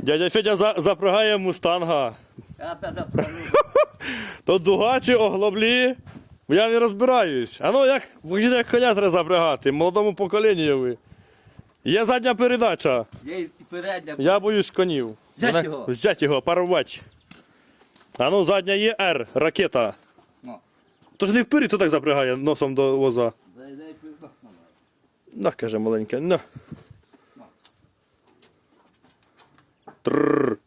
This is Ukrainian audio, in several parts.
Дядя Федя за, запрягає мустанга. То дуга чи оглоблі? Бо я не розбираюсь. А ну як, покажіть, як коня треба запрягати, молодому поколінню ви. Є задня передача. Є і передня. Я боюсь конів. Взять Мене- його. Взять його, парувати. А ну, задня є Р, ракета. Ну. Тож не вперед, то так запрягає носом до воза. Дай, дай, пізно. На, каже маленька, на. Трррр.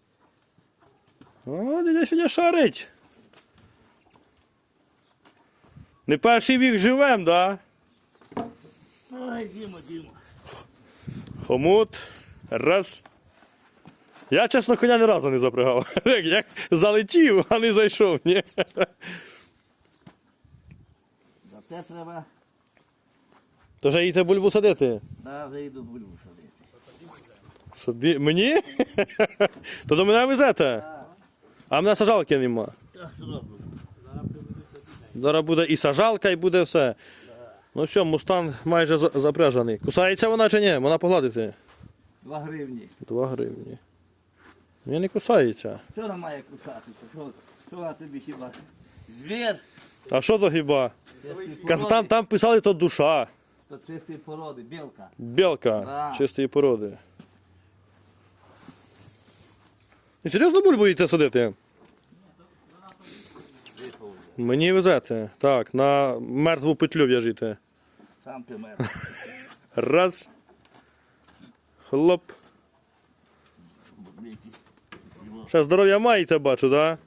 О, дядя сьогодні шарить. Не перший вік живем, да? Ой, Дімо, Дімо. Хомут. Раз. Я, чесно, коня ні разу не запрягав. Як, залетів, а не зайшов, ні. Зате треба. То вже їдете бульбу садити. Да, вже йду бульбу садити. Собі. Мені? То до мене везете. А в мене сажалки нема. Зараз буде і сажалка, і буде все. Ну що, мустан майже запряжений. Кусається вона чи ні? Вона погладити. Два гривні. Два гривні. Ні, не кусається. Що вона має кусатися? Що, що вона тобі хіба? Звір? А що то хіба? Там, там писали то душа. То чистої породи, білка. Білка Да. чистої породи. І серйозно бульбу їдете садити? Мені везете. Так, на мертву петлю в'яжите. Сам ти мер. Раз. Хлоп. Ще здоров'я маєте, бачу, так? Да?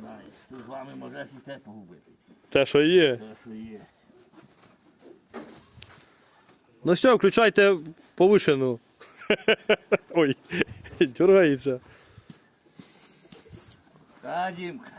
Знаєш, ти з вами можеш і те погубити. Те, що є. Те, що є. Ну все, включайте повишену. Ой, дергається. Та, Дімка,